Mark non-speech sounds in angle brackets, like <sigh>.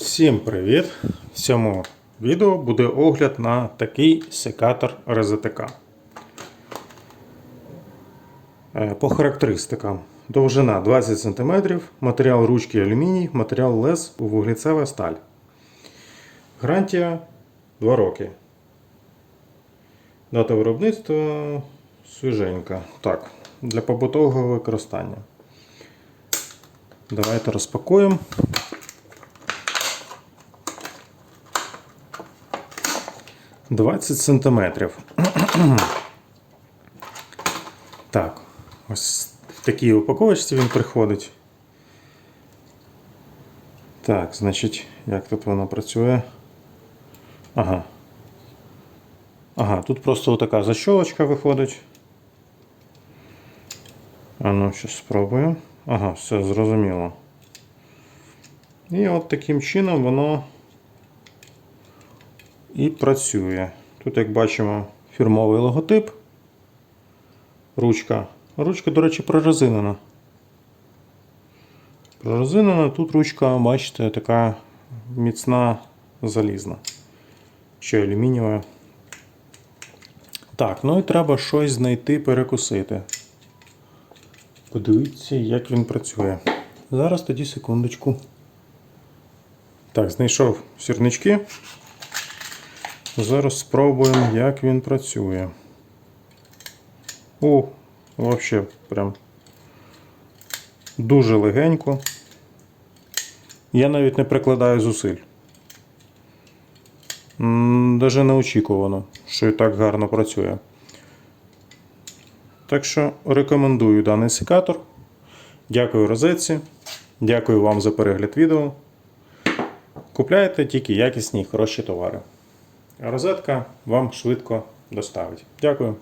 Всім привіт! В цьому відео буде огляд на такий секатор РЗТК. Е, По характеристикам. Довжина 20 см, матеріал ручки алюміній, матеріал лез вуглецева сталь. Гарантія 2 роки. Дата виробництва свіженька. Так, для побутового використання. Давайте розпакуємо. Двадцять сантиметрів. <clears throat> Так, ось в такій упаковочці він приходить. Так, значить, як тут воно працює? Ага. Ага, тут просто отака защолочка виходить. А ну, зараз спробую. Ага, все зрозуміло. І от таким чином воно і працює. Тут, як бачимо, фірмовий логотип. Ручка. Ручка, до речі, прорезинена. Прорезинена, тут ручка, бачите, така міцна залізна. Чи алюмінієва. Так, ну і треба щось знайти, перекусити. Подивіться, як він працює. Зараз тоді секундочку. Так, знайшов сірнички. Зараз спробуємо, як він працює. О, взагалі, прям дуже легенько. Я навіть не прикладаю зусиль. Даже не очікувано, що і так гарно працює. Так що рекомендую даний секатор. Дякую розетці. Дякую вам за перегляд відео. Купляйте тільки якісні і хороші товари. Розетка вам швидко доставить. Дякую.